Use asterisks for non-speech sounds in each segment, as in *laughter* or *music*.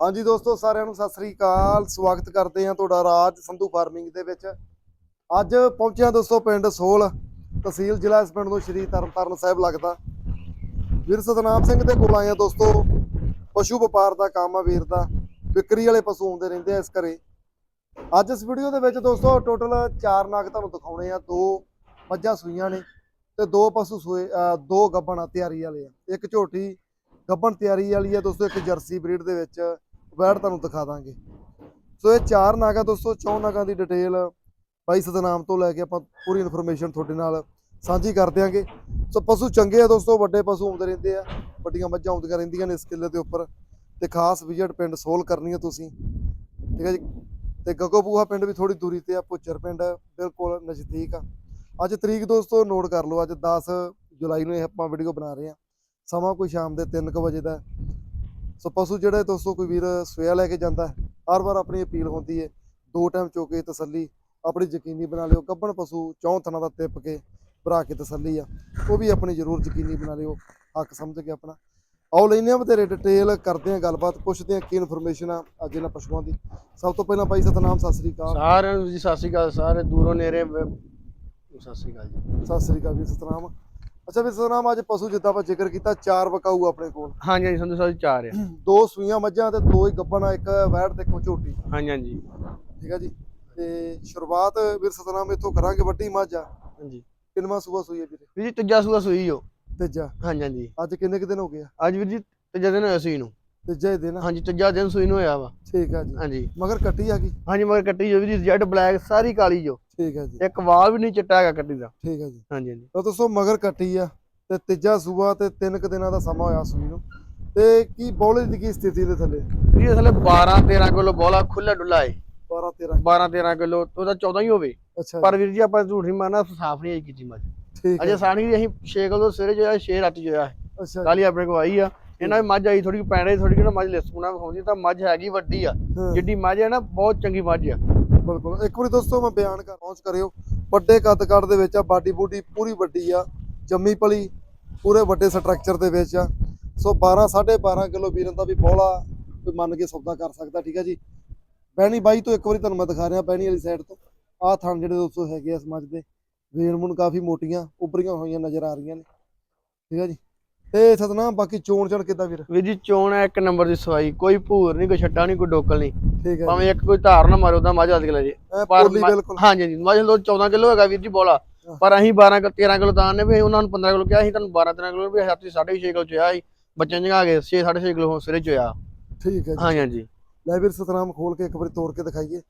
ਹਾਂਜੀ ਦੋਸਤੋ, ਸਾਰਿਆਂ ਨੂੰ ਸਤਿ ਸ੍ਰੀ ਅਕਾਲ। ਸਵਾਗਤ ਕਰਦੇ ਹਾਂ ਤੁਹਾਡਾ ਰਾਜ ਸੰਧੂ ਫਾਰਮਿੰਗ ਦੇ ਵਿੱਚ। ਅੱਜ ਪਹੁੰਚਿਆ ਦੋਸਤੋ ਪਿੰਡ ਸੋਲ, ਤਹਿਸੀਲ ਜ਼ਿਲ੍ਹਾ ਇਸ ਪਿੰਡ ਨੂੰ ਸ਼੍ਰੀ ਤਰਨਤਾਰਨ ਸਾਹਿਬ ਲੱਗਦਾ। ਵੀਰ ਸਤਨਾਮ ਸਿੰਘ ਦੇ ਕੋਲ ਆਏ ਹਾਂ ਦੋਸਤੋ। ਪਸ਼ੂ ਵਪਾਰ ਦਾ ਕੰਮ ਆ ਵੀਰ ਦਾ। ਵਿਕਰੀ ਵਾਲੇ ਪਸ਼ੂ ਆਉਂਦੇ ਰਹਿੰਦੇ ਆ ਇਸ ਘਰੇ। ਅੱਜ ਇਸ ਵੀਡੀਓ ਦੇ ਵਿੱਚ ਦੋਸਤੋ ਟੋਟਲ 4 ਨਾਗ ਤੁਹਾਨੂੰ ਦਿਖਾਉਣੇ ਆ। ਦੋ ਮੱਝਾਂ ਸੂਈਆਂ ਨੇ ਤੇ ਦੋ ਪਸ਼ੂ ਸੂਏ ਦੋ ਗੱਬਣ ਆ, ਤਿਆਰੀ ਵਾਲੇ ਆ। ਇੱਕ ਝੋਟੀ ਗੱਬਣ ਤਿਆਰੀ ਵਾਲੀ ਆ ਦੋਸਤੋ, ਇੱਕ ਜਰਸੀ ਬਰੀਡ ਦੇ ਵਿੱਚ। ਵੈੜ ਤੁਹਾਨੂੰ ਦਿਖਾ ਦਾਂਗੇ। ਸੋ ਇਹ ਚਾਰ ਨਾਗਾ ਦੋਸਤੋ, ਚੌਂ ਨਾਗਾਂ ਦੀ ਡਿਟੇਲ ਬਾਈ ਸਤਨਾਮ ਤੋਂ ਲੈ ਕੇ ਆਪਾਂ ਪੂਰੀ ਇਨਫੋਰਮੇਸ਼ਨ ਤੁਹਾਡੇ ਨਾਲ ਸਾਂਝੀ ਕਰ ਦਿਆਂਗੇ। ਸੋ ਪਸ਼ੂ ਚੰਗੇ ਆ ਦੋਸਤੋ, ਵੱਡੇ ਪਸ਼ੂ ਆਉਂਦੇ ਰਹਿੰਦੇ ਆ, ਵੱਡੀਆਂ ਮੱਝਾਂ ਆਉਂਦੀਆਂ ਰਹਿੰਦੀਆਂ ਨੇ ਇਸ ਕਿੱਲੇ ਦੇ ਉੱਪਰ। ਤੇ ਖਾਸ ਵਿਜ਼ਿਟ ਪਿੰਡ ਸੋਲ ਕਰਨੀ ਆ ਤੁਸੀਂ। ਠੀਕ ਹੈ ਜੀ? ਤੇ ਗਗੋਬੂਹਾ ਪਿੰਡ ਵੀ ਥੋੜੀ ਦੂਰੀ ਤੇ ਆ ਪੁੱਚਰ ਪਿੰਡ ਬਿਲਕੁਲ ਨਜ਼ਦੀਕ ਆ। ਅੱਜ ਤਰੀਕ ਦੋਸਤੋ, ਨੋਟ ਕਰ ਲਓ, ਅੱਜ 10 ਜੁਲਾਈ ਨੂੰ ਇਹ ਆਪਾਂ ਵੀਡੀਓ ਬਣਾ ਰਹੇ ਆ। ਸਮਾਂ ਕੋਈ ਸ਼ਾਮ ਦੇ 3:00 ਵਜੇ ਦਾ। ਸੋ ਪਸ਼ੂ ਜਿਹੜੇ ਦੋਸਤੋ ਕੋਈ ਵੀਰ ਸਵੇਆ ਲੈ ਕੇ ਜਾਂਦਾ ਹਰ ਵਾਰ ਆਪਣੀ ਅਪੀਲ ਹੁੰਦੀ ਹੈ ਦੋ ਟਾਈਮ ਚੋਕੇ ਤਸੱਲੀ ਆਪਣੀ ਯਕੀਨੀ ਬਣਾ ਲਿਓ ਗੱਬਣ ਪਸ਼ੂ ਚੌਂ ਥਣਾ ਦਾ ਟਿੱਪ ਕੇ ਭਰਾ ਕੇ ਤਸੱਲੀ ਆ ਉਹ ਵੀ ਆਪਣੀ ਜ਼ਰੂਰ ਯਕੀਨੀ ਬਣਾ ਲਿਓ ਹੱਕ ਸਮਝ ਕੇ ਆਪਣਾ। ਆਓ ਲੈਨੇ ਆ ਬਥੇਰੇ ਡਿਟੇਲ ਕਰਦੇ ਆ ਗੱਲਬਾਤ ਪੁੱਛਦੇ ਆ ਕੀ ਇਨਫੋਰਮੇਸ਼ਨ ਆ ਅੱਜ ਇਹਨਾਂ ਪਸ਼ੂਆਂ ਦੀ। ਸਭ ਤੋਂ ਪਹਿਲਾਂ ਬਾਈ ਸਤਨਾਮ ਸਤਿ ਸ੍ਰੀ ਅਕਾਲ। ਸਾਰਿਆਂ ਨੂੰ ਜੀ ਸਤਿ ਸ਼੍ਰੀ ਅਕਾਲ ਸਾਰੇ ਦੂਰੋਂ ਵ- ਸਤਿ ਸ਼੍ਰੀ ਅਕਾਲ ਜੀ। ਸਤਿ ਸ੍ਰੀ ਅਕਾਲ ਵੀਰ ਸਤਨਾਮ। ਅੱਛਾ ਵੀਰ ਸਤਨਾਮ ਅੱਜ ਪਸ਼ੂ ਜਿੱਦਾਂ ਆਪਾਂ ਜ਼ਿਕਰ ਕੀਤਾ ਚਾਰ ਵਕਾਊ ਆਪਣੇ ਕੋਲ। ਹਾਂਜੀ ਹਾਂਜੀ ਸੰਧੂ ਸਾਹਿਬ ਚਾਰ ਆ। *clears throat* ਦੋ ਸੂਈਆਂ ਮੱਝਾਂ ਤੇ ਦੋ ਹੀ ਗੱਬਣ ਇੱਕ ਵੈੜ ਤੇ ਇੱਕ ਝੋਟੀ। ਹਾਂਜੀ ਹਾਂਜੀ। ਠੀਕ ਆ ਜੀ? ਤੇ ਸ਼ੁਰੂਆਤ ਵੀਰ ਸਤਨਾਮ ਇੱਥੋਂ ਕਰਾਂਗੇ ਵੱਡੀ ਮੱਝ ਆ। ਹਾਂਜੀ। ਕਿੰਨਵਾਂ ਸੂਆ ਸੂਈ ਹੈ ਵੀਰੇ? ਵੀਰ ਜੀ ਤੀਜਾ ਸੂਆ ਸੂਈ ਹੋ ਤੀਜਾ। ਹਾਂਜੀ ਹਾਂਜੀ। ਅੱਜ ਕਿੰਨੇ ਕੁ ਦਿਨ ਹੋ ਗਏ ਆ? ਅੱਜ ਵੀਰ ਜੀ ਤੀਜਾ ਦਿਨ ਹੋਇਆ ਸੂਈ ਨੂੰ। ਤੀਜਾ ਹੀ ਦਿਨ। ਹਾਂਜੀ ਤੀਜਾ ਦਿਨ ਸੂਈ ਨੂੰ ਹੋਇਆ ਵਾ। ਠੀਕ ਆ ਜੀ। ਹਾਂਜੀ। ਮਗਰ ਕੱਟੀ ਆ ਗਈ ਹਾਂਜੀ ਮਗਰ ਕੱਟੀ ਜੋ ਜੀ ਜੈਡ ਬਲੈਕ ਸਾਰੀ ਕਾਲੀ ਜੋ। ਠੀਕ ਆ ਜੀ। ਇੱਕ ਵਾਲ ਵੀ ਨਹੀਂ ਚਿੱਟਾ ਹੈਗਾ ਕੱਟੀ ਦਾ। ਠੀਕ ਆ ਜੀ। ਹਾਂਜੀ ਹਾਂਜੀ। ਤਾਂ ਦੋਸਤੋ ਮਗਰ ਕੱਟੀ ਆ ਤੇ ਤੀਜਾ ਸੂਆ ਤੇ ਤਿੰਨ ਕੁ ਦਿਨਾਂ ਦਾ ਸਮਾਂ ਹੋਇਆ ਸੂਈ ਨੂੰ। ਤੇ ਕੀ ਬੌਲੇ ਦੀ ਕੀ ਸਥਿਤੀ ਦੇ ਥੱਲੇ? ਜੀ ਅਸਲੇ 12 13 ਕਿਲੋ ਬੋਲਾ ਖੁੱਲਾ ਡੁੱਲਾ ਹੈ 12 13 12 13 ਕਿਲੋ ਉਹਦਾ 14 ਹੀ ਹੋਵੇ। ਅੱਛਾ ਪਰ ਵੀਰ ਜੀ ਆਪਾਂ ਝੂਠ ਨਹੀਂ ਮਾਰਨਾ ਸਾਫ਼ ਨਹੀਂ ਆਈ ਕੀਤੀ ਮੱਝ। ਠੀਕ ਅਜੇ ਸਾਣੀ ਵੀ ਅਸੀਂ 6 ਕਿਲੋ ਸਵੇਰੇ ਜੋ ਹੈ 6 ਰਾਤੀ ਜੋ। ਹੈ ਅੱਛਾ ਕੱਲ ਆਪਣੇ ਕੋ ਆਈ ਆ। ਇਹਨਾਂ ਦੀ ਮੱਝ ਆਈ ਥੋੜੀ ਪੈਣੇ ਥੋੜੀ ਜਿਹੀ ਮੱਝ ਲਿਸਪੂਣਾ ਵਿਖਾਉਂਦੀ ਤਾਂ ਮੱਝ ਹੈਗੀ ਵੱਡੀ ਆ ਜਿੱਡੀ ਮੱਝ ਹੈ ਨਾ ਬਹੁਤ ਚੰਗੀ ਮੱਝ ਆ। ਬਿਲਕੁਲ। ਇੱਕ ਵਾਰੀ ਦੋਸਤੋ ਮੈਂ ਬਿਆਨ ਕਰ ਪਹੁੰਚ ਕਰਿਓ। ਵੱਡੇ ਕੱਦ ਕੱਦ ਦੇ ਵਿੱਚ ਆ ਬਾਡੀ ਬੂਡੀ ਪੂਰੀ ਵੱਡੀ ਆ ਜੰਮੀ ਪਲੀ ਪੂਰੇ ਵੱਡੇ ਸਟਰਕਚਰ ਦੇ ਵਿੱਚ ਆ। ਸੋ 12 12.5 ਕਿਲੋ ਵੀਰਨ ਦਾ ਵੀ ਬੋਲਾ ਕੋਈ ਮੰਨ ਕੇ ਸੌਦਾ ਕਰ ਸਕਦਾ ਠੀਕ ਆ ਜੀ? ਬਹਿਣੀ ਬਾਈ ਤੋਂ ਇੱਕ ਵਾਰੀ ਤੁਹਾਨੂੰ ਮੈਂ ਦਿਖਾ ਰਿਹਾ ਬਹਿਣੀ ਵਾਲੀ ਸਾਈਡ ਤੋਂ। ਆਹ ਥਣ ਜਿਹੜੇ ਦੋਸਤੋ ਹੈਗੇ ਆ ਸਮਝ ਦੇ ਵੇਨ ਮੁਨ ਕਾਫੀ ਮੋਟੀਆਂ ਉੱਭਰੀਆਂ ਹੋਈਆਂ ਨਜ਼ਰ ਆ ਰਹੀਆਂ ਨੇ ਠੀਕ ਆ ਜੀ? ਤੇ ਸਤਨਾਮ ਬਾਕੀ ਚੋਣ ਚੜ ਕਿੱਦਾਂ ਵੀਰ? ਵੀਰ ਜੀ ਚੋਣ ਹੈ ਇੱਕ ਨੰਬਰ ਦੀ ਸਵਾਈ। ਕੋਈ ਭੂਰ ਨਹੀਂ ਕੋਈ ਛੱਟਾ ਨਹੀਂ ਕੋਈ ਡੋਕਲ ਨਹੀਂ। ਠੀਕ ਹੈ ਭਾਵੇਂ ਇੱਕ ਕੋਈ ਧਾਰ ਨਾ ਮਾਰੋ ਤਾਂ ਮੱਝ ਹੱਥ ਕੇ ਲੈ ਜੇ। ਪਰ ਹਾਂਜੀ ਹਾਂਜੀ। ਮੱਝ ਲੋ 14 ਕਿਲੋ ਹੈਗਾ ਵੀਰ ਜੀ ਬੋਲਾ। ਹਾਂ। ਪਰ ਅਸੀਂ 12 ਕਿਲੋ 13 ਕਿਲੋ ਤਾਂ ਨੇ ਵੀ ਉਹਨਾਂ ਨੂੰ 15 ਕਿਲੋ ਕਿਹਾ ਸੀ ਤੁਹਾਨੂੰ 12 13 ਕਿਲੋ ਵੀ ਹੱਥੀ 6.5 ਕਿਲੋ ਚੋਇਆ ਸੀ। ਬੱਚਿਆਂ ਜਗਾ ਗਏ 6 6.5 ਕਿਲੋ ਸਿਰੇ ਚੋਇਆ ਠੀਕ ਹੈ ਜੀ। ਹਾਂਜੀ ਹਾਂਜੀ। ਲੈ ਵੀਰ ਸਤਨਾਮ ਖੋਲ ਕੇ ਇੱਕ ਵਾਰੀ ਤੋੜ ਕੇ ਦਿਖਾਈਏ।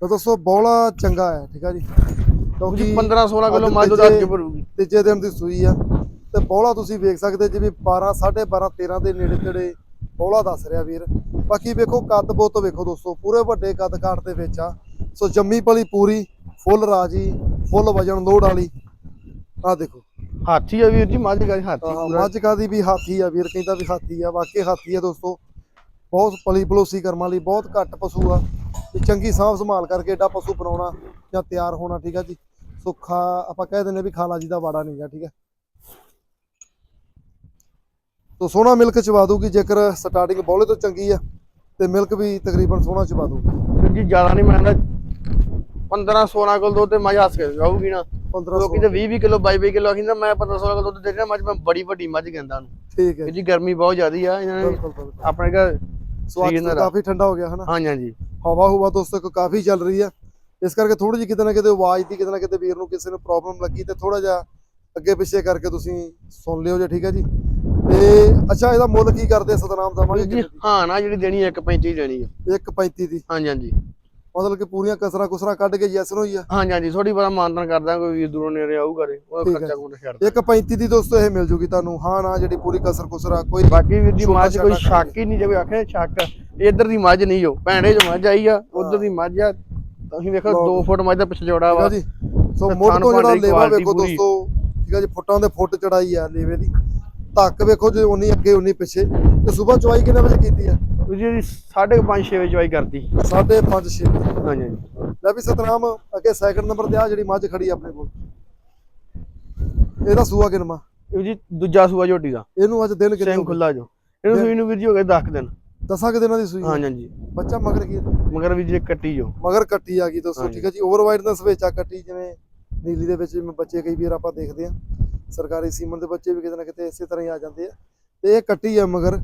ਤਾਂ ਦੋਸਤੋ ਬੌਲਾ ਚੰਗਾ ਹੈ ਠੀਕ ਆ ਜੀ। ਕਿਉਂਕਿ 15 16 ਕਿਲੋ ਮੱਝ ਤੀਜੇ- ਅੱਜ ਭਰੂਗੀ। ਤੀਜੇ ਦਿਨ ਦੀ ਸੂਈ ਆ। ਤੇ ਬੌਲਾ ਤੁਸੀਂ ਵੇਖ ਸਕਦੇ ਜਿਵੇਂ 12 12.5 13 ਦੇ ਨੇੜੇ ਤੇੜੇ ਬੌਲਾ ਦੱਸ ਰਿਹਾ ਵੀਰ। ਬਾਕੀ ਵੇਖੋ ਕੱਦ ਬੋਤ ਵੇਖੋ ਦੋਸਤੋ ਪੂਰੇ ਵੱਡੇ ਕੱਦ ਕਾਟ ਦੇ ਵਿੱਚ ਆ। ਸੋ ਜੰਮੀ ਪਲੀ ਪੂਰੀ ਫੁੱਲ ਰਾਜੀ ਫੁੱਲ ਵਜਨ ਲੋੜ ਵਾਲੀ। ਆ ਦੇਖੋ। ਹਾਥੀ ਆ ਵੀਰ ਜੀ ਮੱਝ ਗਾ ਹਾਥੀ। ਪੂਰਾ ਮੱਝ ਕਾਦੀ ਵੀ ਹਾਥੀ ਆ ਵੀਰ ਕਹਿੰਦਾ ਵੀ ਹਾਥੀ ਆ ਵਾਕਈ ਹਾਥੀ ਆ ਦੋਸਤੋ। ਬਹੁਤ ਪਲੀ ਪਲੋਸੀ ਕਰਮਾਂ ਲਈ ਬਹੁਤ ਘੱਟ ਪਸ਼ੂ ਆ। ਤੇ ਚੰਗੀ ਸਾਂਭ ਸੰਭਾਲ ਕਰਕੇ ਏਡਾ ਪਸ਼ੂ ਬਣਾਉਣਾ ਜਾਂ ਤਿਆਰ ਹੋਣਾ ਠੀਕ ਆ ਜੀ। ਸੋ ਖਾ ਆਪਾਂ ਕਹਿ ਦਿੰਦੇ ਵੀ ਖਾਲਾ ਜੀ ਦਾ ਵਾੜਾ ਨਹੀਂਗਾ ਠੀਕ ਹੈ ਤੋ ਸੋਹਣਾ ਮਿਲਕ ਚਵਾ ਦੂਗੀ ਜੇਕਰ ਸਟਾਰਟਿੰਗ ਬੌਲੇ ਤੋਂ ਚੰਗੀ ਆ ਤੇ ਮਿਲਕ ਵੀ ਤਕਰੀਬਨ ਸੋਹਣਾ ਚਵਾ ਦੂਗੀ ਵੀਰ ਜੀ ਜ਼ਿਆਦਾ ਨਹੀਂ ਮੈਂ ਕਹਿੰਦਾ 15 16 ਕਿਲੋ ਦੁੱਧ ਤੇ ਮੱਝ ਹੱਸ ਕੇ ਜਾਊਗੀ ਨਾ। 15 ਲੋਕੀ ਤੇ 20 20 ਕਿਲੋ 22 22 ਕਿਲੋ ਆਖਿੰਦਾ ਮੈਂ 15 16 ਕਿਲੋ ਦੁੱਧ ਦੇ ਰਿਹਾ ਮੱਝ ਮੈਂ ਬੜੀ ਵੱਡੀ ਮੱਝ ਕਹਿੰਦਾ ਉਹਨੂੰ ਠੀਕ ਹੈ। ਜੀ ਗਰਮੀ ਬਹੁਤ ਜ਼ਿਆਦੀ ਆ ਇਹਨਾਂ ਨੇ ਆਪਣੇ ਘਰ ਸੋ ਅੱਜ ਸਰੀਰ ਨਾਲ- ਕਾਫੀ ਠੰਡਾ ਹੋ ਗਿਆ ਹਨਾ? ਹਾਂਜੀ ਹਾਂਜੀ। ਹਵਾ ਹੁਵਾ ਦੋਸਤੋ ਕੋ ਕਾਫੀ ਚੱਲ ਰਹੀ ਆ। ਇਸ ਕਰਕੇ ਥੋੜੀ ਜਿਹੀ ਕਿਤੇ ਨਾ ਕਿਤੇ ਆਵਾਜ਼ ਦੀ ਕਿਤੇ ਨਾ ਕਿਤੇ ਵੀਰ ਨੂੰ ਕਿਸੇ ਨੂੰ ਪ੍ਰੋਬਲਮ ਲੱਗੀ ਤੇ ਥੋੜਾ ਜਿਹਾ ਅੱਗੇ ਪਿੱਛੇ ਕਰਕੇ ਤੁਸੀਂ ਸੁਣ ਲਿਓ ਜੇ ਠੀਕ ਹੈ ਜੀ? ਤੇ ਅੱਛਾ ਇਹਦਾ ਮੁੱਲ ਕੀ ਕਰਦੇ ਸਤਨਾਮ ਦਵਾਂਗੇ ਜੀ ਹਾਂ ਨਾ ਜਿਹੜੀ ਦੇਣੀ 1.35 ਦੇਣੀ ਆ 1.35 ਦੀ? ਹਾਂਜੀ ਹਾਂਜੀ। ਮਤਲਬ ਕਿ ਪੂਰੀਆਂ ਕਸਰਾਂ ਕੁਸਰਾਂ ਕੱਢ ਕੇ ਯੈਸ ਨੂੰ ਹੀ ਆ? ਹਾਂਜੀ ਹਾਂਜੀ ਥੋੜੀ ਬੜਾ ਮਾਨਤਨ ਕਰਦਾ ਕੋਈ ਵੀਰ ਦੂਰੋਂ ਨੇੜੇ ਆਊਗਾ ਰੇ ਉਹ ਹੈ। ਖਰਚਾ ਕੋਲ ਛੱਡ 1.35 ਦੀ ਦੋਸਤੋ ਇਹ ਮਿਲ ਜੂਗੀ ਤੁਹਾਨੂੰ। ਹਾਂ ਨਾ ਜਿਹੜੀ ਪੂਰੀ ਕਸਰ ਕੁਸਰਾ ਕੋਈ ਬਾਕੀ ਵੀਰ ਜੀ ਮੱਝ ਕੋਈ ਸ਼ੱਕ ਹੀ ਨਹੀਂ ਜੇ ਕੋਈ ਆਖੇ ਸ਼ੱਕ ਇੱਧਰ ਦੀ ਮੱਝ ਨਹੀਂ ਜੋ ਭੈਣੇ ਜੋ ਮੱਝ ਆਈ ਆ ਉਧਰ ਦੀ ਮੱਝ ਆ ਤੁਸੀਂ ਵੇਖੋ ਲਓ 2 ਫੁੱਟ ਮੱਝ ਦਾ ਪਿੱਛੇ ਜੋੜਾ ਠੀਕ ਵਾ ਸੋ ਮੁੱਢ ਤੋਂ ਜਿਹੜਾ ਲੇਵਾ ਵੇਖੋ। ਦੋਸਤੋ ਠੀਕ ਆ ਜੀ ਫੁੱਟਾਂ ਦੇ ਫੁੱਟ ਚੜਾਈ ਆ ਲੇਵੇ ਦੀ। ਧੱਕ ਵੇਖੋ ਜੇ ਉਨੀ ਅੱਗੇ ਉਨੀ ਪਿੱਛੇ। ਤੇ ਸਵੇਰ ਚਵਾਈ ਕਿੰਨੇ ਵਜੇ ਕੀਤੀ ਆ? ਜੀ 5.5 6 ਵਜੇ ਚਵਾਈ ਕਰਤੀ। 5:30 6 ਹਾਂਜੀ ਹਾਂਜੀ। ਲੈ ਵੀ ਸਤਨਾਮ ਅੱਗੇ ਸੈਕਿੰਡ ਨੰਬਰ ਤੇ ਆ ਜਿਹੜੀ ਮੱਝ ਖੜੀ ਆਪਣੇ ਕੋਲ। ਇਹਦਾ ਸੂਆ ਵੀਰ ਜੀ ਦੂਜਾ ਸੂਆ ਝੋਟੀ ਦਾ। ਇਹਨੂੰ ਅੱਜ ਦਿਨ ਕਿੰਨੇ ਸਿੰਘ ਖੁੱਲਾ ਜੋ। ਇਹਨੂੰ ਸੂਈ ਨੂੰ ਵੀਰ ਜੀ ਹੋ ਗਏ 10 ਦਿਨ। ਦਸਾਂ ਕੁ ਦਿਨਾਂ ਦੀ ਸੂਈ ਹੈ। ਹਾਂਜੀ ਹਾਂਜੀ। ਬੱਚਾ ਮਗਰ ਕੀ? ਮਗਰ ਵੀ ਜੇ ਕੱਟੀ ਜੋ। ਮਗਰ ਕੱਟੀ ਆ ਗਈ ਦੋਸਤੋ। ਠੀਕ ਹੈ ਜੀ। ਓਵਰ ਵਾਈਡਨੈਸ ਵਿੱਚ ਆ ਕੱਟੀ ਜਿਵੇਂ ਨੀਲੀ ਦੇ ਵਿੱਚ ਜਿਵੇਂ ਬੱਚੇ ਕਈ ਵਾਰ ਆਪਾਂ ਦੇਖਦੇ ਆ। ਸਰਕਾਰੀ ਸੀਮਨ ਦੇ ਬੱਚੇ ਵੀ ਕਿਤੇ ਨਾ ਕਿਤੇ ਇਸੇ ਤਰ੍ਹਾਂ ਹੀ ਆ ਜਾਂਦੇ ਆ। ਤੇ ਇਹ ਕੱਟੀ ਆ ਮਗਰ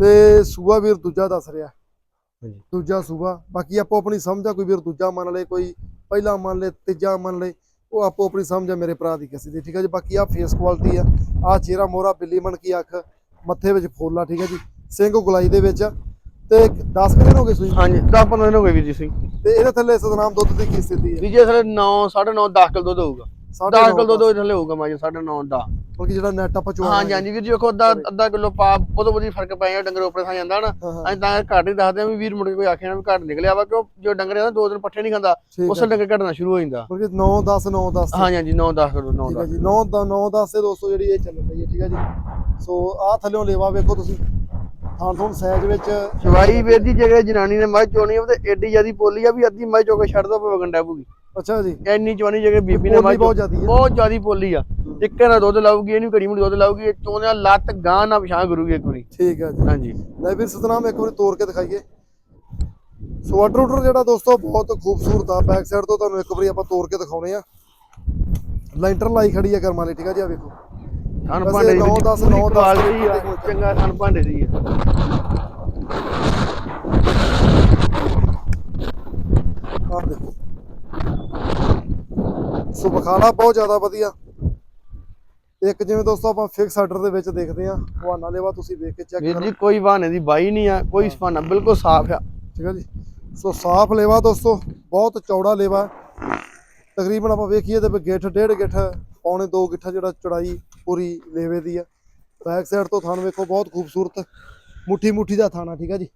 ਤੇ ਸੂਆ ਵੀਰ ਦੂਜਾ ਦੱਸ ਰਿਹਾ। ਹਾਂਜੀ। ਦੂਜਾ ਸੂਆ ਬਾਕੀ ਆਪੋ ਆਪਣੀ ਸਮਝ ਆ ਕੋਈ ਵੀਰ ਦੂਜਾ ਮੰਨ ਲੇ ਕੋਈ ਪਹਿਲਾ ਮੰਨ ਲੇ ਤੀਜਾ ਮੰਨ ਲੇ ਉਹ ਆਪੋ ਆਪਣੀ ਸਮਝ ਆ ਮੇਰੇ ਭਰਾ ਦੀ ਕਿਸੇ ਦੀ ਠੀਕ ਹੈ ਜੀ? ਬਾਕੀ ਆ ਫੇਸ ਕੁਆਲਿਟੀ ਆ ਆ ਚਿਹਰਾ ਮੋਹਰਾ ਬਿੱਲੀ ਮਣ ਕੀ ਅੱਖ ਮੱਥੇ ਵਿੱਚ ਫੋਲਾ ਠੀਕ ਹੈ ਜੀ? ਸਿੰਘ ਗੁਲਾਈ ਦੇ ਵਿੱਚ ਤੇ 10 ਦਿਨ ਹੋ ਗਏ ਸੂਈ। ਹਾਂਜੀ 10 15 ਦਿਨ ਹੋ ਗਏ ਵੀਰ ਜੀ ਸਿੰਘ ਤੇ ਇਹਦੇ ਥੱਲੇ ਸਤਨਾਮ ਦੁੱਧ ਦੀ ਕੀ ਸਥਿਤੀ ਹੈ ਵੀ ਜੇ ਸਰ 9 9.5 10 ਕਿਲੋ ਦੁੱਧ ਹੋਊਗਾ। 10 ਨੌ ਕਿਲੋ ਦੁੱਧ ਥੱਲੇ ਹੋਊਗਾ ਮਾਜੀ 9.5 ਦਾ ਬਲਕਿ ਜਿਹੜਾ ਨੈਟ ਆਪਾਂ ਚੋਣਾ ਹਾਂਜੀ ਹਾਂਜੀ ਵੀਰ ਜੀ ਵੇਖੋ ਅੱਧਾ ਅੱਧਾ ਕਿਲੋ ਪਾ ਬਹੁਤ ਵਧੀਆ ਫ਼ਰਕ ਪੈ ਜਾਂਦਾ ਡੰਗਰ ਉੱਪਰ ਥਾਂ ਜਾਂਦਾ ਨਾ। ਹਾਂ ਹਾਂ। ਅਸੀਂ ਤਾਂ ਘੱਟ ਹੀ ਦੱਸਦੇ ਆ ਵੀ ਵੀਰ ਮੁੜ ਕੇ ਕੋਈ ਆਖਿਆ ਨਾ ਵੀ ਘੱਟ ਨਿਕਲਿਆ ਵਾ ਕਿਉਂ? ਜੋ ਡੰਗਰ ਹੈ ਨਾ ਦੋ ਦਿਨ ਪੱਠੇ ਨਹੀਂ ਖਾਂਦਾ ਉਸ ਹੈ ਡੰਗਰ ਘਟਣਾ ਸ਼ੁਰੂ ਹੋ ਜਾਂਦਾ। ਬਲਕਿ 9 10 9 10 ਹਾਂਜੀ ਹਾਂਜੀ 9 10 ਕਿਲੋ 9 ਠੀਕ ਹੈ 10 ਜੀ 9 ਦਾ 9 10 ਤੇ ਦੋਸਤੋ ਜਿਹੜੀ ਇਹ ਚੱਲ ਰਹੀ ਹੈ ਠੀਕ ਹੈ ਜੀ। ਸੋ ਆਹ ਥੱਲੇੋਂ ਲੇਵਾ ਵੇਖੋ ਤੁਸੀਂ। ਥਾਂ ਥੋਂ ਸਾਈਜ਼ ਵਿੱਚ ਸ਼ਵਾਈ ਵੀਰ ਜੀ ਜਿਹੜੇ ਜਨਾਨੀ ਨੇ ਮੱਝ ਚੋਣੀ ਤੇ ਏਡੀ ਜਿਆਦੀ ਪੋਲੀ ਆ ਵੀ ਅੱਧੀ ਮੱਝ ਚੋ ਕੇ ਛੱਡ ਦੋ ਭਾਵੇਂ ਗੰਡਾ ਪੂਗੀ ਅੱਛਾ ਜੀ। ਇੰਨੀ ਚਵਾਨੀ ਜਿਹੜੇ ਬੀਬੀ ਨੇ ਪੋਲੀ ਬਹੁਤ ਜ਼ਿਆਦੀ ਹੈ। ਬਹੁਤ ਜ਼ਿਆਦੀ ਪੋਲੀ ਆ। ਇੱਕ ਨਾ ਦੁੱਧ ਲਾਊਗੀ ਇਹਨੂੰ ਘੜੀ ਮੁੜੀ ਦੁੱਧ ਲਾਊਗੀ ਚੋਣਿਆ ਲੱਤ ਗਾਂ ਨਾ ਪਛਾਣ ਕਰੂਗੀ ਇੱਕ ਵਾਰੀ। ਠੀਕ ਹੈ ਜੀ। ਹਾਂਜੀ। ਲੈ ਵੀਰ ਸਤਨਾਮ ਇੱਕ ਵਾਰੀ ਤੋੜ ਕੇ ਦਿਖਾਈਏ। ਸੋ ਵਾਟਰ ਰੂਟਰ ਜਿਹੜਾ ਦੋਸਤੋ ਬਹੁਤ ਖੂਬਸੂਰਤ ਆ। ਬੈਕ ਸਾਈਡ ਤੋਂ ਤੁਹਾਨੂੰ ਇੱਕ ਵਾਰੀ ਆਪਾਂ ਤੋੜ ਕੇ ਦਿਖਾਉਣੇ ਆ। ਲੈਂਟਰ ਲਾਈ ਖੜੀ ਆ ਕਰਮ ਵਾਲੀ ਠੀਕ ਹੈ ਜੀ ਆ ਵੇਖੋ। ਥਣ ਵੈਸੇ ਭਾਂਡੇ ਦੀ ਨੌ ਦਸ, ਨੌ ਦਸ ਕੁਆਲਿਟੀ ਆ। ਦੇਖੋ ਚੰਗਾ ਥਣ ਭਾਂਡੇ ਦੀ ਆ। ਆਹ ਦੇਖੋ। ਸੋ ਬਖਾਲਾ ਬਹੁਤ ਜ਼ਿਆਦਾ ਵਧੀਆ। ਇੱਕ ਜਿਵੇਂ ਦੋਸਤੋ ਆਪਾਂ ਫਿਕਸ ਆਰਡਰ ਦੇ ਵਿੱਚ ਦੇਖਦੇ ਆ ਹਵਾਨਾ ਲੇਵਾ ਤੁਸੀਂ ਵੇਖ ਕੇ ਚੈੱਕ ਕਰੋ। ਜੀ ਕੋਈ ਬਹਾਨੇ ਦੀ ਬਾਈ ਨਹੀਂ ਆ ਕੋਈ ਸਫਾਨਾ ਬਿਲਕੁਲ ਸਾਫ਼ ਆ। ਠੀਕ ਹੈ ਜੀ। ਸੋ ਸਾਫ਼ ਲੇਵਾ ਦੋਸਤੋ ਬਹੁਤ ਚੌੜਾ ਲੇਵਾ। ਤਕਰੀਬਨ ਆਪਾਂ ਵੇਖੀਏ ਤੇ ਗਿੱਠ ਡੇਢ ਗਿੱਠ ਪੌਣੇ 2 ਗਿੱਠਾ ਜਿਹੜਾ ਚੜਾਈ ਪੂਰੀ ਲੇਵੇ ਦੀ ਆ। ਬੈਕ ਸਾਈਡ ਤੋਂ ਥਣ ਵੇਖੋ ਬਹੁਤ ਖੂਬਸੂਰਤ ਮੁੱਠੀ ਮੁੱਠੀ ਦਾ ਥਾਣਾ ਠੀਕ ਹੈ ਜੀ।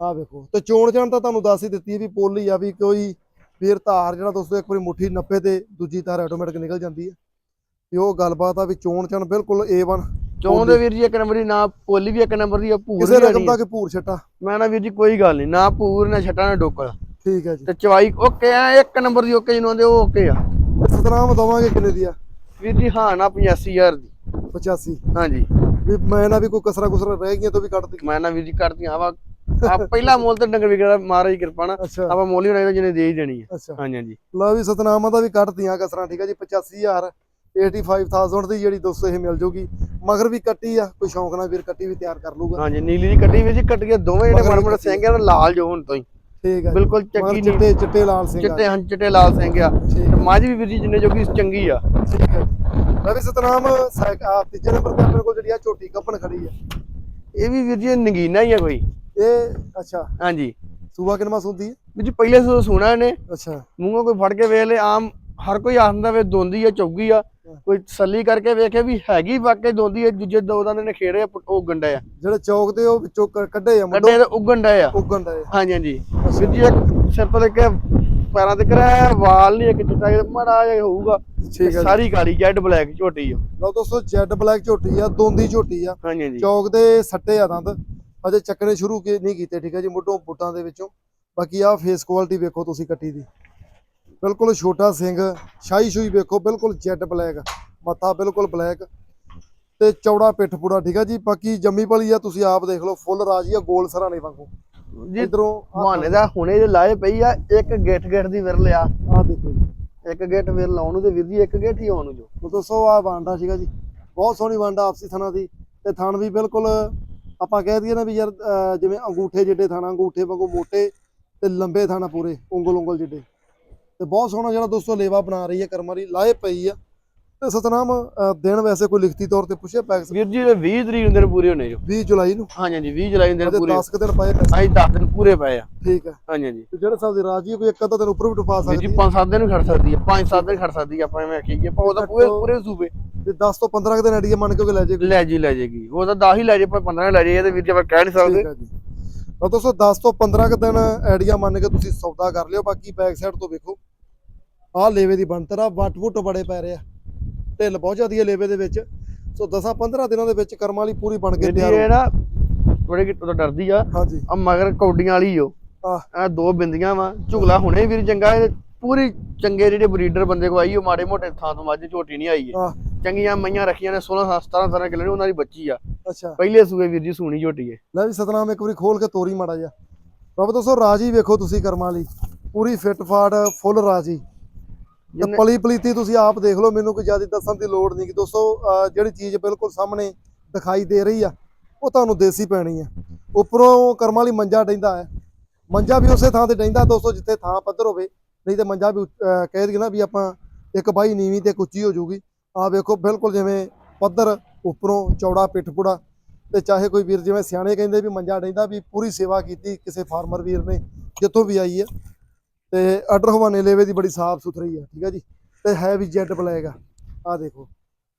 ਆਹ ਵੇਖੋ ਤੇ ਚੋਣ ਜਾਣ ਤਾਂ ਤੁਹਾਨੂੰ ਦੱਸ ਹੀ ਦਿੱਤੀ ਹੈ ਵੀ ਪੋਲੀ ਆ ਵੀ ਕੋਈ ਵੀਰ ਧਾਰ ਜਿਹੜਾ ਦੋਸਤੋ ਇੱਕ ਵਾਰੀ ਮੁੱਠੀ ਨੱਪੇ ਤੇ ਦੂਜੀ ਧਾਰ ਆਟੋਮੈਟਿਕ ਨਿਕਲ ਜਾਂਦੀ ਹੈ। ਤੇ ਉਹ ਗੱਲਬਾਤ ਆ ਵੀ ਚੋਣ ਚਣ ਬਿਲਕੁਲ A1 ਚੋਂ ਦੇ ਵੀਰ ਜੀ ਇੱਕ ਨੰਬਰ ਦੀ ਨਾ ਪੋਲੀ ਵੀ ਇੱਕ ਨੰਬਰ ਦੀ ਆ ਭੂਰ ਕਿਸੇ ਰਕਮ ਦਾ। ਕਿ ਭੂਰ ਛੱਟਾ? ਮੈਂ ਨਾ ਵੀਰ ਜੀ ਕੋਈ ਗੱਲ ਨਹੀਂ ਨਾ ਭੂਰ ਨਾ ਛਟਾ ਨਾ ਡੋਕਲ ਠੀਕ ਹੈ ਜੀ। ਤੇ ਚਵਾਈ ਓਕੇ ਆ ਇੱਕ ਨੰਬਰ ਦੀ ਓਕੇ ਜਿਹਨੂੰ ਆਂਦੇ ਉਹ ਓਕੇ ਆ। ਸਤਨਾਮ ਦਵਾਂਗੇ ਕਿੰਨੇ ਦੀ ਆ? ਵੀਰ ਜੀ ਹਾਂ ਨਾ 85000 ਦੀ। 85 ਹਾਂਜੀ। ਵੀ ਮੈਂ ਨਾ ਵੀ ਕੋਈ ਕਸਰਾ ਕੁਸਰਾ ਰਹਿ ਗਈਆਂ ਤੋਂ ਵੀ ਕੱਢ ਦੀ ਮੈਂ ਨਾ ਵੀਰ ਜੀ ਕਰਦੀਆਂ ਵਾ ਆ ਪਹਿਲਾ ਮੁੱਲ ਤੇ ਡੰਗਰ ਵਿਕਦਾ ਮਹਾਰਾਜ ਦੀ ਕਿਰਪਾ ਨਾਲ ਅੱਛਾ। ਆਪਾਂ ਮੁੱਲ ਹੀ ਰਹਿਦਾ ਜਿਹਨੇ ਦੇ ਹੀ ਦੇਣੀ ਆ। ਅੱਛਾ। ਹਾਂਜੀ ਹਾਂਜੀ। ਲਓ ਵੀ ਸਤਨਾਮਾਂ ਦਾ ਵੀ ਕੱਢਤੀਆਂ ਕਸਰਾਂ ਠੀਕ ਹੈ ਜੀ 85000 85000 ਦੀ ਜਿਹੜੀ ਦੋਸਤੋ ਇਹ ਮਿਲ ਜੂਗੀ। ਮਗਰ ਵੀ ਕੱਟੀ ਆ ਕੋਈ ਸ਼ੌਂਕ ਨਾਲ ਵੀਰ ਕੱਟੀ ਵੀ ਤਿਆਰ ਕਰ ਲੂਗਾ ਹਾਂਜੀ ਨੀਲੀ ਦੀ ਕੱਟੀ ਵੀਰ ਜੀ ਕੱਟੀਆਂ ਦੋਵੇਂ ਜਿਹੜੇ ਮਗਰ ਮੜ ਵੀ ਮੜ ਕੱਟੀ ਸਿੰਘ ਆ ਲਾਲ ਜੋ ਹੁਣ ਤੋਂ ਹੀ। ਠੀਕ ਹੈ ਬਿਲਕੁਲ ਨਹੀਂ ਚਿੱਟੇ ਚਿੱਟੇ ਲਾਲ ਸਿੰਘ ਚਿੱਟੇ ਹਾਂ ਚਿੱਟੇ ਲਾਲ ਸਿੰਘ ਆ। ਹੈ ਮੱਝ ਵੀ ਵੀਰ ਜੀ ਜਿੰਨੇ ਜੋਗੀ ਚੰਗੀ ਆ। ਠੀਕ ਹੈ ਲੈ ਵੀ ਸਤਨਾਮ ਤੀਜੇ ਨੰਬਰ ਤੇ ਆਪਣੇ ਕੋਲ ਜਿਹੜੀ ਆ ਝੋਟੀ ਕੱਪਣ ਖੜੀ ਆ। ਇਹ ਵੀ ਵੀਰ ਜੀ ਨਗੀਨਾ ਹੀ ਆ ਕੋਈ। ਇਹ ਅੱਛਾ। ਹਾਂਜੀ। ਸੂਆ ਕਿਨਮਾ ਸੁੰਦੀ ਹੈ? ਜੀ ਪਹਿਲੇ ਸੋ ਸੁਣਾ ਇਹਨੇ। ਅੱਛਾ। ਮੂੰਹੋਂ ਕੋਈ ਫੜ ਕੇ ਵੇਖ ਲੈ ਆਮ ਹਰ ਕੋਈ ਆਖਦਾ ਵੇ ਦੋਂਦੀ ਆ ਚੌਗੀ ਆ। ਕੋਈ ਤਸੱਲੀ ਕਰਕੇ ਵੇਖੇ ਵੀ ਹੈਗੀ ਵਾਕਈ ਦੋਂਦੀ ਆ ਦੂਜੇ ਦੋ ਦੰਦ ਨੇ ਖੇੜੇ ਉਹ ਗੰਡਾ ਆ। ਜਿਹੜੇ ਚੌਕ ਦੇ ਉਹ ਵਿੱਚੋਂ ਕੱਢੇ ਆ ਕੱਡੇ ਤੇ ਉਗਣ ਡਏ ਆ। ਉੱਗਣ ਦਾ। ਹਾਂਜੀ ਹਾਂਜੀ। ਜੀ ਇੱਕ ਸਿਰ ਤੋਂ ਲੈ ਕੇ ਪੈਰਾਂ ਤੱਕ ਐ ਵਾਲ ਨਹੀਂ ਇੱਕ ਚਿੱਟਾ ਜਿਹਾ ਮਾੜਾ ਜਿਹਾ ਹੋਊਗਾ। ਠੀਕ ਹੈ। ਸਾਰੀ ਕਾਲੀ ਜੈਡ ਬਲੈਕ ਝੋਟੀ ਆ। ਲਓ ਦੋਸਤੋ ਜੈਡ ਬਲੈਕ ਝੋਟੀ ਆ ਦੋਂਦੀ ਝੋਟੀ ਆ। ਹਾਂਜੀ ਹਾਂਜੀ। ਚੌਕ ਦੇ ਸੱਟੇ ਆ ਦੰਦ। ਅਜੇ ਚੱਕਣੇ ਸ਼ੁਰੂ ਕੀ ਨਹੀਂ ਕੀਤੇ ਠੀਕ ਹੈ ਜੀ? ਮੁੱਢੋਂ ਬੁੱਟਾਂ ਦੇ ਵਿੱਚੋਂ। ਬਾਕੀ ਆਹ ਫੇਸ ਕੁਆਲਿਟੀ ਵੇਖੋ ਤੁਸੀਂ ਕੱਟੀ ਦੀ। ਬਿਲਕੁਲ ਛੋਟਾ ਸਿੰਘ ਸ਼ਾਹੀ ਸ਼ੂਈ ਵੇਖੋ ਬਿਲਕੁਲ ਜੈਡ ਬਲੈਕ ਮੱਥਾ ਬਿਲਕੁਲ ਬਲੈਕ ਤੇ ਚੌੜਾ ਪਿੱਠ ਪੂੜਾ ਠੀਕ ਹੈ ਜੀ? ਬਾਕੀ ਜੰਮੀ ਪਲੀ ਆ ਤੁਸੀਂ ਆਪ ਦੇਖ ਲਓ ਫੁੱਲ ਰਾਜੀ ਆ ਗੋਲ ਸਰਾਣੇ ਵਾਂਗੂ। ਜੀ ਇਧਰੋਂ ਬਹਾਨੇ ਦਾ ਹੁਣੇ ਜੇ ਲਾਏ ਪਈ ਆ ਇੱਕ ਗਿੱਠ ਗਿੱਠ ਦੀ ਵਿਰ ਲਿਆ ਆ ਦੇਖੋ ਜੀ। ਇੱਕ ਗਿੱਠ ਵਿਰ ਲਾਉਣ ਨੂੰ ਤੇ ਵੀਰ ਜੀ ਇੱਕ ਗਿੱਠ ਹੀ ਆਉਣ ਨੂੰ ਜੋ। ਦੱਸੋ ਆ ਵਾਂਡਾ ਸੀਗਾ ਜੀ? ਬਹੁਤ ਸੋਹਣੀ ਵਾਂਡਾ ਆਪਸੀ ਥਣਾ ਦੀ ਤੇ ਥਣ ਵੀ ਬਿਲਕੁਲ ਆਪਾਂ ਕਹਿ ਦਈਏ ਨਾ ਵੀ ਯਾਰ ਅਹ ਜਿਵੇਂ ਅੰਗੂਠੇ ਜਿੱਡੇ ਥਾਣਾ ਅੰਗੂਠੇ ਵਾਂਗੂ ਮੋਟੇ ਤੇ ਲੰਬੇ ਥਾਣਾ ਪੂਰੇ ਉਂਗਲ ਉਂਗਲ ਜਿੱਡੇ। ਤੇ ਬਹੁਤ ਸੋਹਣਾ ਜਿਹੜਾ ਦੋਸਤੋ ਲੇਵਾ ਬਣਾ ਰਹੀ ਹੈ ਕਰਮਾਂ ਦੀ ਲਾਏ ਪਈ ਆ। ਤੇ ਸਤਨਾਮ ਅਹ ਦਿਨ ਵੈਸੇ ਕੋਈ ਲਿਖਤੀ ਤੌਰ ਤੇ ਪੁੱਛਿਆ ਪੈਕਸ ਵੀਰ ਜੀ ਇਹ 20 ਤਰੀਕ ਨੂੰ ਦਿਨ ਪੂਰੇ ਹੋਣੇ ਜੋ। 20 ਜੁਲਾਈ ਨੂੰ? ਹਾਂਜੀ ਹਾਂਜੀ 20 ਜੁਲਾਈ ਨੂੰ ਦਿਨ ਉਹਦੇ ਪੂਰੇ। 10 ਕੁ ਦਿਨ ਪਏ ਪੈਸੇ। ਅਸੀਂ 10 ਦਿਨ ਪੂਰੇ ਪਏ ਆ। ਠੀਕ ਹੈ ਹਾਂਜੀ ਹਾਂਜੀ। ਤੇ ਜਿਹੜੇ ਸਾਹਿਬ ਦੀ ਰਾਜੀ ਕੋਈ ਇੱਕ ਅੱਧਾ ਦਿਨ ਉੱਪਰ ਵੀ ਟਪਾ ਵੀਰ ਜੀ ਸਕਦੀ ਹੈ 5-7 ਦਿਨ ਖੜ ਸਕਦੀ ਆ 5-7 ਦਿਨ ਖੜ ਸਕਦੀ ਆ ਆਪਾਂ ਐਵੇਂ ਆਖੀਏ ਉਹਦਾ ਪੂਰੇ ਪੂਰੇ ਸੂਬੇ। ਤੇ 10 ਤੋਂ 15 ਕੁ ਦਿਨ ਐਡੀਆ ਮੰਨ ਕੇ ਲੈ ਜੇ ਲੈ ਜੀ ਲੈ ਜੇਗੀ ਉਹ ਤਾਂ 10 ਹੀ ਲੈ ਜੇ ਪਰ 15 ਲੈ ਜੇ ਇਹ ਤੇ ਵੀਰ ਜੀ ਆਪਾਂ ਕਹਿ ਨਹੀਂ ਸਕਦੇ। ਹੈ ਤਾਂ ਦੋਸਤੋ 10 ਤੋਂ 15 ਕੁ ਦਿਨ ਆਈਡੀਆ ਮੰਨ ਕੇ ਤੁਸੀਂ ਸੌਦਾ ਕਰ ਲਿਓ। ਬਾਕੀ ਬੈਕ ਸਾਈਡ ਤੋਂ ਵੇਖੋ। ਆਹ ਲੇਵੇ ਦੀ ਬਣਤਰ ਆ ਵੱਟ ਵੁੱਟ ਬੜੇ ਪੈ ਰਹੇ ਢਿੱਲ ਬਹੁਤ ਜ਼ਿਆਦੀ ਹੈ ਲੇਵੇ ਦੇ ਵਿੱਚ। ਸੋ 10 15 ਦਿਨਾਂ ਦੇ ਵਿੱਚ ਕਰਮਾਂ ਵਾਲੀ ਪੂਰੀ ਬਣ ਕੇ ਤਿਆਰ ਇਹ ਹੋ ਨਾ ਬੜੇ ਕਿ ਤੋਂ ਡਰਦੀ ਆ। ਹਾਂਜੀ। ਆ ਮਗਰ ਕੌਡੀਆਂ ਵਾਲੀ ਓ। ਆ ਦੋ ਬਿੰਦੀਆਂ ਵਾ। ਝੁਗਲਾ ਹੁਣੇ ਵੀਰ ਚੰਗਾ। ਇਹ ਪੂਰੀ ਚੰਗੇ ਜਿਹੜੇ ਬਰੀਡਰ ਬੰਦੇ ਕੋ ਆਈ ਉਹ ਮਾੜੇ ਮੋਟੇ ਥਾਂ ਤੋਂ ਮੱਝ ਝੋਟੀ ਨਹੀਂ ਆਈ ਆਹ। ਚੰਗੀਆਂ ਮਈਆਂ ਰੱਖੀਆਂ ਨੇ 16 17 17 ਕਿਲੋ ਉਹਨਾਂ ਦੀ ਬੱਚੀ ਆ। ਅੱਛਾ। ਪਹਿਲੇ ਸੂਏ ਵੀਰ ਜੀ ਸੂਣੀ ਝੋਟੀ ਏ। ਲੈ ਵੀ ਸਤਨਾਮ ਇੱਕ ਵਾਰੀ ਖੋਲ ਕੇ ਤੋਰੀ ਮਾੜਾ ਜਿਹਾ। ਬਾਬਾ ਦੋਸਤੋ ਰਾਜੀ ਵੇਖੋ ਤੁਸੀਂ ਕਰਮਾਂ ਲਈ। ਪੂਰੀ ਫਿੱਟ ਫਾਟ ਫੁੱਲ ਰਾਜੀ। ਤੇ ਪਲੀ ਪਲੀਤੀ ਤੁਸੀਂ ਆਪ ਦੇਖ ਲਓ ਮੈਨੂੰ ਕੋਈ ਜ਼ਿਆਦਾ ਦੱਸਣ ਦੀ ਲੋੜ ਨਹੀਂ ਕਿ ਦੋਸਤੋ ਜਿਹੜੀ ਚੀਜ਼ ਬਿਲਕੁਲ ਸਾਹਮਣੇ ਦਿਖਾਈ ਦੇ ਰਹੀ ਆ ਉਹ ਤੁਹਾਨੂੰ ਦੇਸੀ ਪੈਣੀ ਆ। ਉੱਪਰੋਂ ਕਰਮਾਂ ਲਈ ਮੰਜਾ ਡੈਂਦਾ ਹੈ। ਮੰਜਾ ਵੀ ਉਸੇ ਥਾਂ ਤੇ ਡੈਂਦਾ ਦੋਸਤੋ ਜਿੱਥੇ ਥਾਂ ਪੱਧਰ ਹੋਵੇ। ਨਹੀਂ ਤੇ ਮੰਜਾ ਵੀ ਕਹਿ ਦਈਏ ਨਾ ਵੀ ਆਪਾਂ ਇੱਕ ਬਾਈ ਨੀਵੀਂ ਤੇ ਇੱਕ ਉੱਚੀ ਹੋ ਜਾਊਗੀ ਆ ਵੇਖੋ ਬਿਲਕੁਲ ਜਿਵੇਂ ਪੱਧਰ ਉੱਪਰੋਂ ਚੌੜਾ ਪਿੱਠਪੁੜਾ ਤੇ ਚਾਹੇ ਕੋਈ ਵੀਰ ਜਿਵੇਂ ਸਿਆਣੇ ਕਹਿੰਦੇ ਵੀ ਮੰਜਾ ਡੈਂਦਾ ਵੀ ਪੂਰੀ ਸੇਵਾ ਕੀਤੀ ਕਿਸੇ ਫਾਰਮਰ ਵੀਰ ਨੇ ਜਿੱਥੋਂ ਵੀ ਆਈ ਹੈ। ਤੇ ਆਰਡਰ ਹਵਾਨੇ ਲੇਵੇ ਦੀ ਬੜੀ ਸਾਫ਼ ਸੁਥਰੀ ਆ ਠੀਕ ਆ ਜੀ। ਤੇ ਹੈ ਵੀ ਜੈਡ ਬਲੈਕ ਆ। ਆ ਦੇਖੋ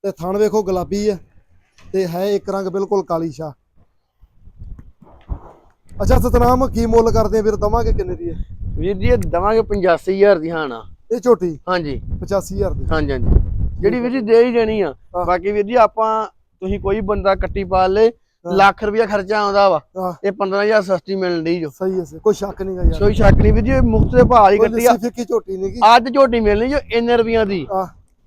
ਤੇ ਥਣ ਵੇਖੋ ਗੁਲਾਬੀ ਆ ਤੇ ਹੈ ਇੱਕ ਰੰਗ ਬਿਲਕੁਲ ਕਾਲੀ ਸ਼ਾ ਅੱਛਾ ਸਤਨਾਮ ਕੀ ਮੁੱਲ ਕਰਦੇ ਆ ਵੀਰ ਦਵਾਂਗੇ ਕਿੰਨੇ ਦੀ ਹੈ? ਵੀਰ ਜੀ ਇਹ ਦਵਾਂਗੇ 85000 ਦੀ ਹਾਣਾ ਇਹ ਝੋਟੀ? ਹਾਂਜੀ। 85000 ਦੀ। ਹਾਂਜੀ ਹਾਂਜੀ। ਜਿਹੜੀ ਵੀਰ ਜੀ ਦੇ ਹੀ ਦੇਣੀ ਆ। ਹਾਂ। ਬਾਕੀ ਵੀਰ ਜੀ ਆਪਾਂ ਤੁਸੀਂ ਕੋਈ ਬੰਦਾ ਕੱਟੀ ਪਾਲ ਲੇ ਹਾਂ। ਲੱਖ ਰੁਪਇਆ ਖਰਚਾ ਆਉਂਦਾ ਵਾ। ਹਾਂ। ਇਹ 15000 ਸਸਤੀ ਮਿਲਣ ਦੀ ਜੋ। ਸਹੀ ਹੈ ਕੋਈ ਸ਼ੱਕ ਨਹੀਂਗਾ ਯਾਰ। ਕੋਈ ਸ਼ੱਕ ਨਹੀਂ ਵੀਰ ਜੀ ਮੁਫਤ ਦੇ ਭਾਅ ਕੋਈ ਕੱਟੀ ਆ। ਫਿੱਕੀ ਝੋਟੀ ਨਹੀਂਗੀ ਅੱਜ ਝੋਟੀ ਮਿਲਣੀ ਜੋ ਇੰਨੇ ਰੁਪਈਆਂ ਦੀ।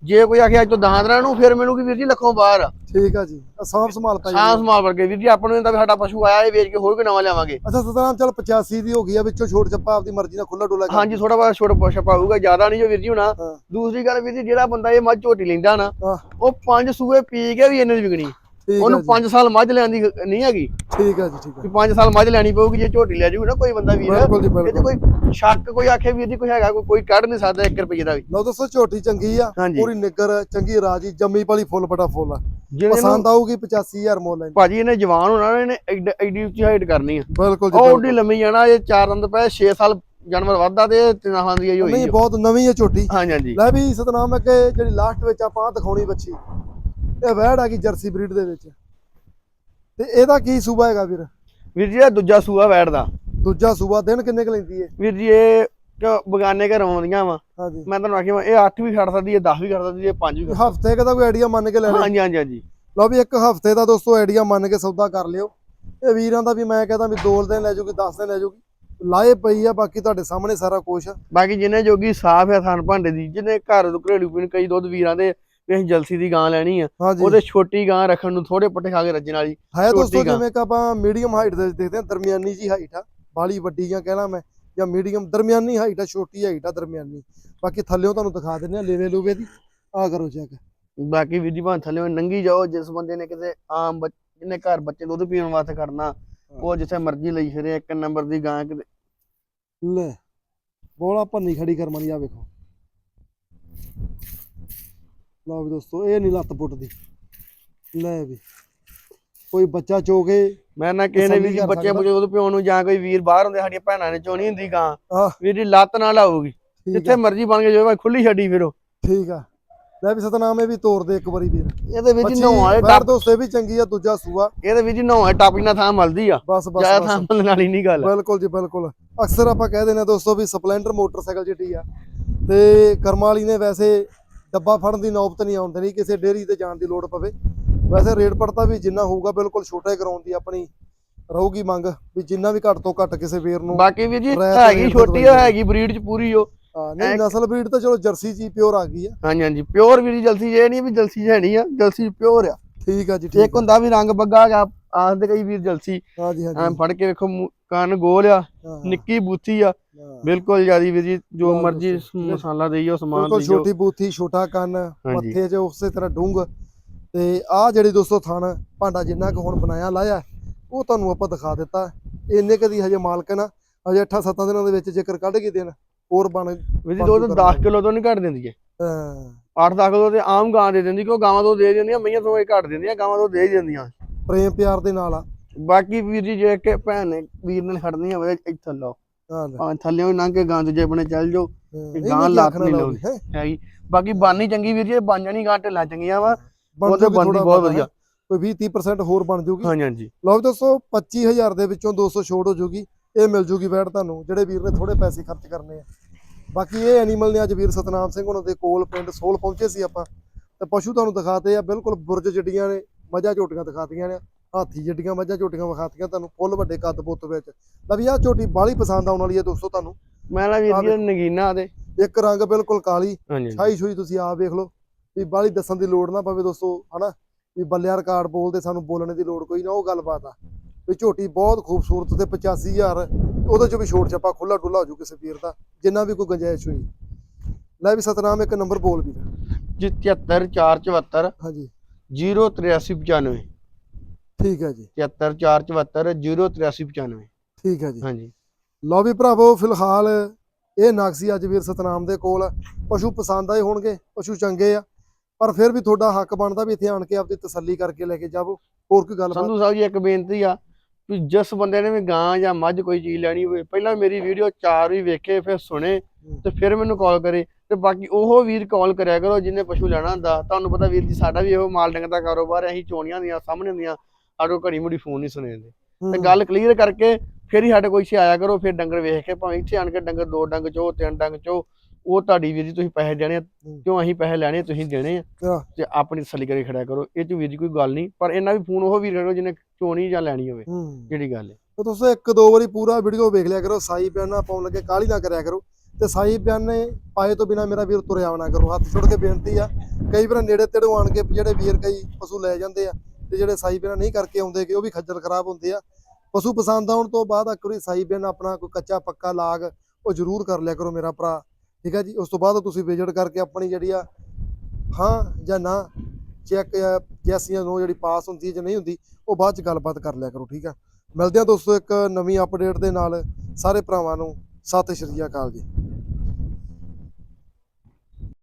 ਜੇ ਕੋਈ ਆਖੇ ਅੱਜ ਤੋਂ ਦਹਾਂਦਰਾਂ ਨੂੰ ਫਿਰ ਮਿਲੂਗੀ ਵੀਰ ਜੀ ਲੱਖੋਂ ਬਾਹਰ। ਆ ਠੀਕ ਆ ਜੀ। ਆ ਸਾਂਭ ਸੰਭਾਲ ਪਾਈ ਸਾਂ ਸਮਾਲ ਵਰਗੇ। ਵੀਰ ਜੀ ਆਪਾਂ ਨੂੰ ਇਹਦਾ ਵੀ ਸਾਡਾ ਪਸ਼ੂ ਆਇਆ ਇਹ ਵੇਚ ਕੇ ਹੋਰ ਵੀ ਨਵਾਂ ਲਿਆਵਾਂਗੇ। ਅੱਛਾ ਸਤਨਾਮ ਚਲ 85 ਦੀ ਹੋ ਗਈ ਆ ਵਿੱਚੋਂ ਛੋਟ ਚੱਪਾ ਆਪਦੀ ਮਰਜ਼ੀ ਨਾਲ ਖੁੱਲਾ ਡੋਲਾ ਕਰ। ਹਾਂਜੀ ਥੋੜਾ ਬਹੁਤ ਛੋਟ ਪੁੱਛ ਪਾਊਗਾ ਜ਼ਿਆਦਾ ਨਹੀਂ ਜੋ ਵੀਰ ਜੀ ਹੋਣਾ। ਹਾਂ। ਦੂਸਰੀ ਗੱਲ ਵੀਰ ਜੀ ਜਿਹੜਾ ਬੰਦਾ ਇਹ ਮੱਝ ਝੋਟੀ ਲੈਂਦਾ ਨਾ ਹਾਂ। ਉਹ ਪੰਜ ਸੂਏ ਪੀ ਕੇ ਵੀ ਇਹਨੇ ਦੀ ਵਿਕਣੀ। ਠੀਕ ਆ ਉਹਨੂੰ ਜੀ। 5 ਸਾਲ ਮੱਝ ਲੈਣ ਦੀ ਨਹੀਂ ਹੈਗੀ। ਠੀਕ ਆ ਜੀ ਠੀਕ ਆ। ਵੀ 5 ਸਾਲ ਮੱਝ ਲੈਣੀ ਪਊਗੀ ਜੇ ਝੋਟੀ ਲੈ ਜੂਗੀ ਨਾ ਕੋਈ ਬੰਦਾ ਵੀਰ। ਬਿਲਕੁਲ ਜੀ ਇਹ 'ਚ ਕੋਈ ਸ਼ੱਕ ਕੋਈ ਆਖੇ ਵੀਰ ਜੀ ਕੋਈ ਹੈਗਾ ਕੋਈ ਕੋਈ ਕੱਢ ਨਹੀਂ ਸਕਦਾ 1 ਰੁਪਏ ਦਾ ਵੀ। ਲਓ ਦੋਸਤੋ ਝੋਟੀ ਚੰਗੀ ਆ ਹਾਂਜੀ। ਪੂਰੀ ਨਿੱਗਰ ਚੰਗੀ ਰਾਜੀ ਜੰਮੀ ਪਲੀ ਫੁੱਲ ਬੜਾ ਫੁੱਲ ਆ। ਪਸੰਦ ਆਊਗੀ 85000 ਮੁੱਲ ਲੈਣੀ ਭਾਜੀ ਇਹਨੇ ਜਵਾਨ ਹੋਣਾ ਨਾ, ਇਹਨੇ ਐਡ- ਐਡੀ ਉੱਚੀ ਹਾਈਟ ਕਰਨੀ ਆ। ਬਿਲਕੁਲ ਜੀ ਉਹ ਬਿਲਕੁਲ। ਲੰਮੀ ਜਾਣਾ ਇਹ ਚਾਰ ਦੰਦ ਪਏ 6 ਸਾਲ ਜਾਨਵਰ ਵੱਧਦਾ ਤੇ ਤਿੰਨਾਂ ਦੀ ਹੀ ਹੋਈ ਨਹੀਂ ਆ। ਬਹੁਤ ਨਵੀਂ ਹੈ ਝੋਟੀ। ਹਾਂਜੀ ਹਾਂਜੀ। ਲੈ ਵੀ ਸਤਨਾਮ ਅੱਗੇ ਜਿਹੜੀ ਲਾਸਟ ਵਿੱਚ ਆਪਾਂ ਆਹ ਦਿਖਾਉਣੀ ਬੱਚੀ ਇਹ ਵੈੜ ਆ ਗਈ ਜਰਸੀ ਬਰੀਡ ਦੇ ਵਿੱਚ। ਤੇ ਇਹਦਾ ਕੀ ਸੂਬਾ ਹੈਗਾ ਵੀਰ? ਵੀਰ ਜੀ ਇਹ ਦੂਜਾ ਸੂਆ ਬੈਠਦਾ ਦੂਜਾ ਸੂਬਾ ਦਿਨ ਕਿੰਨੇ ਕੁ ਲੈਂਦੀ ਹੈ ਵੀਰ ਜੀ ਇਹ ਕ- ਬਗਾਨੇ ਘਰ ਆਉਂਦੀਆਂ ਵਾ। ਹਾਂਜੀ। ਮੈਂ ਤੁਹਾਨੂੰ ਆਖਿਆ ਵਾ, ਇਹ 8 ਵੀ ਖੜ ਸਕਦੀ ਹੈ 10 ਵੀ ਖੜ ਸਕਦੀ ਹੈ 5 ਵੀ ਹਫ਼ਤੇ ਕਦਾ ਕੋਈ ਆਈਡੀਆ ਮੰਨ ਕੇ ਲੈ ਸਕਦੀ ਲੈ ਹਾਂਜੀ ਹਾਂਜੀ ਹਾਂਜੀ। ਲਓ ਵੀ ਇੱਕ ਹਫ਼ਤੇ ਦਾ ਦੋਸਤੋ ਆਈਡੀਆ ਮੰਨ ਕੇ ਸੌਦਾ ਕਰ ਲਿਓ। ਇਹ ਵੀਰਾਂ ਦਾ ਵੀ ਮੈਂ ਕਹਿੰਦਾ ਵੀ ਦੋ ਦਿਨ ਲੈ ਜਾਊਗੀ 10 ਦਿਨ ਲੈ ਜਾਊਗੀ ਲਾਏ ਪਈ ਆ ਬਾਕੀ ਤੁਹਾਡੇ ਸਾਹਮਣੇ ਸਾਰਾ ਕੁਝ ਆ। ਬਾਕੀ ਜਿਹਨੇ ਜੋਗੀ ਸਾਫ਼ ਹੈ ਥਣ ਭਾਂਡੇ ਦੀ ਜਿਹਨੇ ਘਰ ਘਰੇਲੂ ਪੀਣ ਕਈ ਦੁੱਧ ਵੀਰਾਂ ਦੇ ਅਸੀਂ ਜਲਸੀ ਦੀ ਗਾਂ ਲੈਣੀ ਆ। ਹਾਂਜੀ। ਉਹਦੇ ਛੋਟੀ ਗਾਂ ਰੱਖਣ ਨੂੰ ਥੋੜੇ ਪੱਟੇ ਖਾ ਕੇ ਰੱਜਣ ਵਾਲੀ ਹੈ ਦੋਸਤੋ ਛੋਟੀ ਗਾਂ। ਜਿਵੇਂ ਕਿ ਆਪਾਂ ਮੀਡੀਅਮ ਹਾਈਟ ਦੇ ਵਿੱਚ ਦੇਖਦੇ ਹਾਂ ਦਰਮਿਆਨੀ ਜੀ ਹਾਈਟ ਆ ਬਾਲੀ ਵੱਡੀ ਜਾਂ ਕਹਿਣਾ ਮੈਂ ਜਾਂ ਮੀਡੀਅਮ ਦਰਮਿਆਨੀ ਹਾਈਟ ਆ ਛੋਟੀ ਹਾਈਟ ਆ ਦਰਮਿਆਨੀ। ਬਾਕੀ ਥੱਲਿਓਂ ਤੁਹਾਨੂੰ ਦਿਖਾ ਦਿੰਦੇ ਆ ਲੇਵੇ ਲੂਵੇ ਦੀ। ਆ ਕਰੋ ਚੈੱਕ ਬਾਕੀ ਵੀਰ ਜੀ ਭਾਂ ਥੱਲੇ ਨੰਗੀ ਜਾਓ ਜਿਸ ਬੰਦੇ ਨੇ ਕਿਤੇ ਆਮ ਬੱਚ- ਜਿਹਨੇ ਘਰ ਬੱਚੇ ਦੁੱਧ ਪੀਣ ਵਾਸਤੇ ਕਰਨਾ ਉਹ ਜਿੱਥੇ ਮਰਜ਼ੀ ਲਈ ਫਿਰੇ ਇੱਕ ਨੰਬਰ ਦੀ ਗਾਂ ਕਿਤੇ। ਲੈ ਬੋਲਾ ਭੰਨੀ ਖੜੀ ਕਰਮ ਆ ਵੇਖੋ। ਲਓ ਵੀ ਦੋਸਤੋ ਇਹ ਨਹੀਂ ਲੱਤ ਪੁੱਟਦੀ। ਲੈ ਵੀ। ਕੋਈ ਬੱਚਾ ਚੋਗੇ ਮੈਂ ਨਾ ਕਿਸੇ ਨੇ ਵੀ ਜੀ ਬੱਚੇ। ਬੁੱਚੇ ਦੁੱਧ ਪਿਉਣ ਨੂੰ ਜਾਂ ਕੋਈ ਵੀਰ ਬਾਹਰ ਹੁੰਦੇ ਸਾਡੀਆਂ ਭੈਣਾਂ ਨੇ ਚੋਣੀ ਹੁੰਦੀ ਗਾਂ। ਵੀਰ ਜੀ ਲੱਤ ਨਾਲ ਆਊਗੀ ਜਿੱਥੇ ਆ। ਮਰਜ਼ੀ ਬਣ ਕੇ ਭਾਵੇਂ ਖੁੱਲੀ ਛੱਡੀ ਫਿਰੋ। ਠੀਕ ਆ। ਲੈ ਵੀ ਸਤਨਾਮ ਇਹ ਵੀ ਤੋੜ ਦੇ ਇੱਕ ਵਾਰੀ ਵੀਰ। ਇਹਦੇ ਵਿੱਚ ਨਹਾਉਣ ਵਾਲੇ ਟੱਪ ਦੋਸਤੋ ਵੀ ਚੰਗੀ ਆ ਦੂਜਾ ਸੂਆ। ਇਹਦੇ ਵਿੱਚ ਨਹਾਉਣ ਵਾਲੇ ਟੱਪ ਨਾਲ ਥਾਂ ਮਿਲਦੀ ਆ। ਬਸ ਬਸ ਜ਼ਿਆਦਾ ਥਾਂ ਮਿਲਣ ਵਾਲੀ ਨਹੀਂ ਗੱਲ। ਬਿਲਕੁਲ ਜੀ ਬਿਲਕੁਲ। ਅਕਸਰ ਆਪਾਂ ਕਹਿ ਦਿੰਦੇ ਹਾਂ ਦੋਸਤੋ ਵੀ ਸਪਲੈਂਡਰ ਮੋਟਰਸਾਈਕਲ ਜਿਹੜੀ ਆ। ਤੇ ਕਰਮਾਂ ਵਾਲੀ ਨੇ ਵੈਸੇ ਡੱਬਾ ਫੜਨ ਦੀ ਨੌਬਤ ਨਹੀਂ ਆਉਂਦੀ ਨਹੀਂ ਕਿਸੇ ਡੇਅਰੀ ਤੇ ਜਾਣ ਦੀ ਲੋੜ ਪਵੇ। ਵੈਸੇ ਰੇਟ ਪੜਤਾ ਵੀ ਜਿੰਨਾ ਹੋਊਗਾ ਬਿਲਕੁਲ ਛੋਟਾ ਕਰਾਉਣ ਦੀ ਆਪਣੀ ਰਹੂਗੀ ਮੰਗ ਵੀ ਜਿੰਨਾ ਵੀ ਘੱਟ ਤੋਂ ਘੱਟ ਕਿਸੇ ਵੀਰ ਨੂੰ ਬਾਕੀ ਵੀ ਜੀ ਹੈਗੀ ਛੋਟੀ ਆ ਹੈਗੀ ਬਰੀਡ ਚ ਪੂਰੀ ਹਾਂ, ਨਹੀਂ ਨਸਲ ਬਰੀਡ ਤਾਂ ਚਲੋ ਜਰਸੀ ਜੀ ਪਿਓਰ ਆ ਗਈ ਆ। ਹਾਂਜੀ ਹਾਂਜੀ ਪਿਓਰ ਵੀਰ ਜੀ ਜਲਸੀ ਜੇ ਨਹੀਂ ਵੀ ਜਲਸੀ ਹੈ ਨਹੀਂ ਆ ਜਲਸੀ ਪਿਓਰ ਆ। ਠੀਕ ਆ ਜੀ ਇੱਕ ਠੀਕ ਹੁੰਦਾ ਵੀ ਰੰਗ ਬੱਗਾ ਆ ਆਖਦੇ ਕਈ ਵੀਰ ਜਲਸੀ ਹਾਂ ਜੀ ਹਾਂ ਐ ਜੀ ਫੜ ਕੇ ਵੇਖੋ ਕੰਨ ਗੋਲ ਆ ਹਾਂ, ਨਿੱਕੀ ਬੂਥੀ ਆ। ਹਾਂ। ਬਿਲਕੁਲ ਜਿਆਦੀ ਵੀਰ ਜੀ ਜੋ ਮਰਜ਼ੀ ਮਸਾਲਾ ਦੇਈਓ ਸਮਾਨ ਬਿਲਕੁਲ ਦੇਈਓ ਛੋਟੀ ਬੂਥੀ ਛੋਟਾ ਕੰਨ। ਮੱਥੇ 'ਚ ਉਸੇ ਤਰ੍ਹਾਂ ਡੂੰਗ ਤੇ ਆਹ ਜਿਹੜੀ ਦੋਸਤੋ ਥਣ ਭਾਂਡਾ ਜਿੰਨਾ ਕੁ ਹੁਣ ਬਣਾਇਆ ਲਾਇਆ ਉਹ ਤੁਹਾਨੂੰ ਆਪਾਂ ਦਿਖਾ ਦਿੱਤਾ। ਇੰਨੇ ਕਦੀ ਹਜੇ ਮਾਲਕ ਨਾ ਹਜੇ 8-7 ਦਿਨਾਂ ਦੇ ਵਿੱਚ ਜੇਕਰ ਕੱਢ ਕੇ ਦੇਣ ਹੋਰ ਬਣ ਵੀਰ ਜੀ ਦੁੱਧ 10 ਕਿਲੋ ਤੋਂ ਨਹੀਂ ਘੱਟ ਦਿੰਦੀ ਏ ਅਹ 8-10 ਕਿਲੋ ਤੇ ਆਮ ਗਾਂ ਦੇ ਦਿੰਦੀ ਕਿਉਂ ਗਾਵਾਂ ਤੋਂ ਦੇ ਦਿੰਦੀਆਂ ਮਈਆਂ ਤੋਂ ਇਹ ਘੱਟ ਦਿੰਦੀਆਂ ਗਾਵਾਂ ਤੋਂ ਦੇ ਹੀ ਦਿੰਦੀਆਂ। ਪ੍ਰੇਮ ਪਿਆਰ ਦੇ ਨਾਲ ਆ। ਬਾਕੀ ਵੀਰ ਜੀ ਜੇ ਕਿ ਭੈਣ ਨੇ ਵੀਰ ਨੇ ਖੜਨੀ ਹੋਵੇ ਇੱਥੇ ਲਓ। ਹਾਂ ਥੱਲੇ ਹੀ ਲੰਘ ਕੇ ਗਾਂ ਦੂਜੇ ਬਣੇ ਚੱਲ ਜਾਓ ਇਹ ਗਾਂ ਆਖਣਾ ਨਹੀਂ ਲਾਉਂਦੀ, ਹੈਂ। ਹੈਗੀ ਬਾਕੀ ਬਾਨੀ ਚੰਗੀ ਵੀਰ ਜੀ ਬਣ ਜਾਣੀ ਗਾਂ ਢਿੱਲਾਂ ਚੰਗੀਆਂ ਵਾ ਉਹਦੇ ਥੋੜ੍ਹਾ ਬਹੁਤ ਵਧੀਆ। ਕੋਈ 20-30% ਹੋਰ ਬਣ ਜੂਗੀ। ਹਾਂਜੀ ਹਾਂਜੀ। ਲਓ ਦੋਸਤੋ 25000 ਦੇ ਵਿੱਚੋਂ 200 ਛੋੜ ਹੋ ਜੂਗੀ ਇਹ ਮਿਲ ਜੂਗੀ ਵੈਟ ਤੁਹਾਨੂੰ ਜਿਹੜੇ ਵੀਰ ਨੇ ਥੋੜੇ ਪੈਸੇ ਖਰਚ ਕਰਨੇ ਆ। ਬਾਕੀ ਇਹ ਐਨੀਮਲ ਨੇ ਅੱਜ ਵੀਰ ਸਤਨਾਮ ਸਿੰਘ ਉਹਨਾਂ ਦੇ ਕੋਲ ਪਿੰਡ ਸੋਲ ਪਹੁੰਚੇ ਸੀ ਆਪਾਂ ਤੇ ਪਸ਼ੂ ਤੁਹਾਨੂੰ ਦਿਖਾਤੇ ਆ ਬਿਲਕੁਲ ਬੁਰਜ ਜੱਡੀਆਂ ਨੇ ਮੱਝਾਂ ਝੋਟੀਆਂ ਦਿਖਾਤੀਆਂ ਨੇ। ਹਾਥੀ ਜੱਡੀਆਂ ਮੱਝਾਂ ਝੋਟੀਆਂ ਵਿਖਾਤੀਆਂ ਤੁਹਾਨੂੰ ਫੁੱਲ ਵੱਡੇ ਕੱਦ ਬੁੱਤ ਵਿੱਚ। ਲੈ ਵੀ ਆਹ ਝੋਟੀ ਬਾਲੀ ਪਸੰਦ ਆਉਣ ਵਾਲੀ ਹੈ ਦੋਸਤੋ ਤੁਹਾਨੂੰ। ਮੈਂ ਨਾ ਵੀਰ ਜੀ ਨਗੀਨਾ ਤੇ ਇੱਕ ਰੰਗ ਬਿਲਕੁਲ ਕਾਲੀ। ਛਾਈ ਛੂਈ ਤੁਸੀਂ ਆਪ ਵੇਖ ਲਓ। ਵੀ ਬਾਹਲੀ ਦੱਸਣ ਦੀ ਲੋੜ ਨਾ ਪਵੇ ਦੋਸਤੋ ਹਨਾ? ਵੀ ਬੱਲਿਆ ਰਿਕਾਰਡ ਬੋਲਦੇ ਸਾਨੂੰ ਬੋਲਣ ਦੀ ਲੋੜ ਕੋਈ ਨਾ ਉਹ ਗੱਲਬਾਤ ਆ। ਵੀ ਝੋਟੀ ਬਹੁਤ ਖੂਬਸੂਰਤ ਤੇ 85000 ਉਹਦੇ ਚ ਵੀ ਛੋਟ ਛੱਪਾ ਖੁੱਲਾ ਡੁੱਲਾ ਹੋ ਜੂ ਕਿਸੇ ਵੀਰ ਦਾ ਜਿੰਨਾ ਵੀ ਕੋਈ ਗੁੰਜਾਇਸ਼ ਹੋਈ। ਲੈ ਵੀ ਸਤਨਾਮ ਇੱਕ ਨੰਬਰ ਬੋਲ ਵੀ। ਜੀ 73474 ਹਾਂਜੀ। 08395 ਠੀਕ ਹੈ ਜੀ। 73474 08395 ਠੀਕ ਹੈ ਜੀ। ਹਾਂਜੀ। ਲਓ ਵੀ ਭਰਾਵੋ ਫਿਲਹਾਲ ਇਹ ਨਾਗਸੀ ਅੱਜ ਵੀਰ ਸਤਨਾਮ ਦੇ ਕੋਲ ਪਸ਼ੂ ਪਸੰਦ ਆਏ ਹੋਣਗੇ ਪਸ਼ੂ ਚੰਗੇ ਆ। ਪਰ ਫਿਰ ਵੀ ਤੁਹਾਡਾ ਹੱਕ ਬਣਦਾ ਵੀ ਇੱਥੇ ਆਣ ਕੇ ਆਪਦੀ ਤਸੱਲੀ ਕਰਕੇ ਲੈ ਕੇ ਜਾਵੋ। ਹੋਰ ਕੋਈ ਗੱਲਬਾਤ? ਸੰਧੂ ਸਾਹਿਬ ਜੀ ਇੱਕ ਬੇਨਤੀ ਆ ਵੀ ਜਿਸ ਬੰਦੇ ਨੇ ਵੀ ਗਾਂ ਜਾਂ ਮੱਝ ਕੋਈ ਚੀਜ਼ ਲੈਣੀ ਹੋਵੇ ਪਹਿਲਾਂ ਮੇਰੀ ਵੀਡੀਓ ਚਾਰ ਵੀ ਵੇਖੇ ਫਿਰ ਸੁਣੇ ਤੇ ਫਿਰ ਮੈਨੂੰ ਕਾਲ ਕਰੇ ਤੇ ਬਾਕੀ ਉਹ ਵੀਰ ਕਾਲ ਕਰਿਆ ਕਰੋ ਜਿਹਨੇ ਪਸ਼ੂ ਲੈਣਾ ਹੁੰਦਾ। ਤੁਹਾਨੂੰ ਪਤਾ ਵੀਰ ਜੀ ਸਾਡਾ ਵੀ ਇਹੋ ਮਾਲ ਡੰਗ ਦਾ ਕਾਰੋਬਾਰ ਹੈ ਅਸੀਂ ਚੋਣੀਆਂ ਦੀਆਂ ਸਾਹਮਣੇ ਹੁੰਦੀਆਂ ਕੋਲ ਘੜੀ ਮੁੜੀ ਫੋਨ ਨਹੀਂ ਸੁਣੇ ਜਾਂਦੇ ਤੇ ਗੱਲ ਕਲੀਅਰ ਕਰਕੇ ਫਿਰ ਹੀ ਸਾਡੇ ਕੋਲ ਇੱਥੇ ਆਇਆ ਕਰੋ ਫਿਰ ਡੰਗਰ ਵੇਖ ਕੇ ਭਾਵੇਂ ਇੱਥੇ ਆਣ ਕੇ ਡੰਗਰ ਦੋ ਡੰਗ ਚੋ ਤਿੰਨ ਡੰਗ ਚੋ ਉਹ ਤੁਹਾਡੀ ਵੀਰ ਜੀ ਤੁਸੀਂ ਪੈਸੇ ਦੇਣੇ ਆ ਕਿਉਂ ਅਸੀਂ ਪੈਸੇ ਲੈਣੇ ਤੁਸੀਂ ਦੇਣੇ ਆ। ਤੇ ਆਪਣੀ ਤਸੱਲੀ ਕਰਕੇ ਖੜਿਆ ਕਰੋ। ਇਹ ਚ ਵੀਰ ਜੀ ਕੋਈ ਗੱਲ ਨਹੀਂ ਪਰ ਇਹਨਾਂ ਵੀ ਫੋਨ ਉਹ ਵੀਰ ਕਰੋ ਜਿਹਨੇ ਚੋਣੀ ਜਾਂ ਲੈਣੀ ਹੋਵੇ ਜਿਹੜੀ ਗੱਲ ਹੈ। ਤੇ ਤੁਸੀਂ ਇੱਕ ਦੋ ਵਾਰੀ ਪੂਰਾ ਵੀਡੀਓ ਵੇਖ ਲਿਆ ਕਰੋ ਸਾਈ ਬਿਆਨਾ ਪਾਉਣ ਲੱਗੇ ਕਾਲੀ ਨਾ ਕਰਿਆ ਕਰੋ। ਤੇ ਸਾਈ ਬਿਆਨੇ ਪਾਏ ਤੋਂ ਬਿਨਾ ਮੇਰਾ ਵੀਰ ਤੁਰਿਆ ਆਉਣਾ ਕਰੋ ਹੱਥ ਜੋੜ ਕੇ ਬੇਨਤੀ ਆ। ਕਈ ਵਾਰ ਨੇੜੇ ਤੇੜੋਂ ਆਣ ਕੇ ਜਿਹੜੇ ਵੀਰ ਕਈ ਪਸ਼ੂ ਲੈ ਜਾਂਦੇ ਆ ਤੇ ਜਿਹੜੇ ਸਾਈ ਬਿਆਨਾ ਨਹੀਂ ਕਰਕੇ ਆਉਂਦੇ ਕਿ ਉਹ ਵੀ ਖੱਜਲ ਖਰਾਬ ਹੁੰਦੇ ਆ। ਪਸ਼ੂ ਪਸੰਦ ਆਉਣ ਤੋਂ ਬਾਅਦ ਇੱਕ ਵਾਰੀ ਸਾਈ ਬਿਆਨਾ ਆਪਣਾ ਕੋਈ ਕੱਚਾ ਪੱਕਾ ਲਾਗ, ਉਹ ਜ਼ਰੂਰ ਕਰ ਲਿਆ ਕਰੋ ਮੇਰਾ ਭਰਾ। ਠੀਕ ਹੈ ਜੀ? ਉਸ ਤੋਂ ਬਾਅਦ ਤੁਸੀਂ ਵਿਜ਼ਿਟ ਕਰਕੇ ਆਪਣੀ ਜਿਹੜੀ ਆ, ਹਾਂ ਜਾਂ ਨਾ ਚੈੱਕ ਜਾਂ ਨੂੰ ਜਿਹੜੀ ਪਾਸ ਹੁੰਦੀ ਹੈ ਜਾਂ ਨਹੀਂ ਹੁੰਦੀ, ਉਹ ਬਾਅਦ ਚ ਗੱਲਬਾਤ ਕਰ ਲਿਆ ਕਰੋ, ਠੀਕ ਆ? ਮਿਲਦੇ ਆ ਦੋਸਤੋ ਇੱਕ ਨਵੀਂ ਅਪਡੇਟ ਦੇ ਨਾਲ। ਸਾਰੇ ਭਰਾਵਾਂ ਨੂੰ ਸਤਿ ਸ਼੍ਰੀ ਅਕਾਲ ਜੀ।